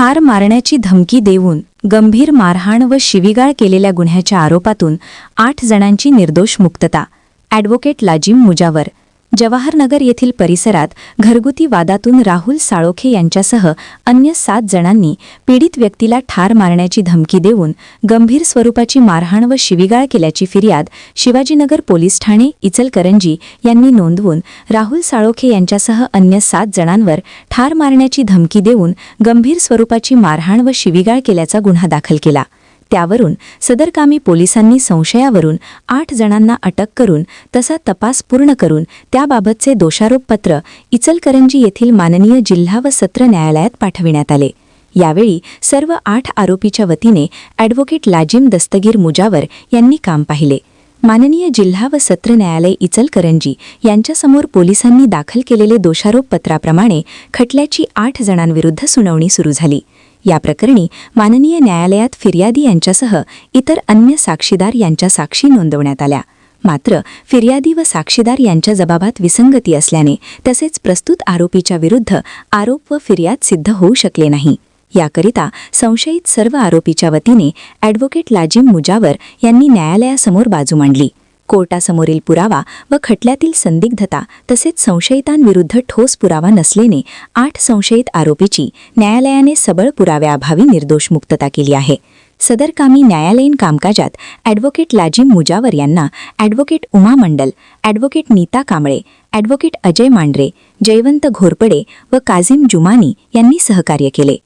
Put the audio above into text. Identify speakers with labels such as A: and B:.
A: ठार मारण्याची धमकी देऊन गंभीर मारहाण व शिवीगाळ केलेल्या गुन्ह्याच्या आरोपातून आठ जणांची निर्दोष मुक्तता. ॲडव्होकेट लाजिम मुजावर जवाहरनगर येथील परिसरात घरगुती वादातून राहुल साळोखे यांच्यासह अन्य सात जणांनी पीडित व्यक्तीला ठार मारण्याची धमकी देऊन गंभीर स्वरूपाची मारहाण व शिवीगाळ केल्याची फिर्याद शिवाजीनगर पोलीस ठाणे इचलकरंजी यांनी नोंदवून राहुल साळोखे यांच्यासह अन्य सात जणांवर ठार मारण्याची धमकी देऊन गंभीर स्वरूपाची मारहाण व शिवीगाळ केल्याचा गुन्हा दाखल केला. त्यावरून सदरकामी पोलिसांनी संशयावरून आठ जणांना अटक करून तसा तपास पूर्ण करून त्याबाबतचे दोषारोपपत्र इचलकरंजी येथील माननीय जिल्हा व सत्र न्यायालयात पाठविण्यात आले. यावेळी सर्व आठ आरोपीच्या वतीने ॲडव्होकेट लाजिम दस्तगीर मुजावर यांनी काम पाहिले. माननीय जिल्हा व सत्र न्यायालय इचलकरंजी यांच्यासमोर पोलिसांनी दाखल केलेले दोषारोपपत्राप्रमाणे खटल्याची आठ जणांविरुद्ध सुनावणी सुरू झाली. या प्रकरणी माननीय न्यायालयात फिर्यादी यांच्यासह इतर अन्य साक्षीदार यांच्या साक्षी नोंदवण्यात आल्या. मात्र फिर्यादी व साक्षीदार यांच्या जबाबात विसंगती असल्याने तसेच प्रस्तुत आरोपीच्या विरुद्ध आरोप व फिर्याद सिद्ध होऊ शकले नाही. याकरिता संशयित सर्व आरोपीच्या वतीने ॲडव्होकेट लाजिम मुजावर यांनी न्यायालयासमोर बाजू मांडली. कोर्टासमोरील पुरावा व खटल्यातील संदिग्धता तसेच संशयितांविरुद्ध ठोस पुरावा नसल्याने आठ संशयित आरोपीची न्यायालयाने सबळ पुराव्याअभावी निर्दोष मुक्तता केली आहे. सदर कामी न्यायालयीन कामकाजात ॲडव्होकेट लाजीम मुजावर यांना advocate Uma Mandal advocate Nita Kamble advocate Ajay Mandhare Jaywant Ghorpade व काझिम जुमानी यांनी सहकार्य केले.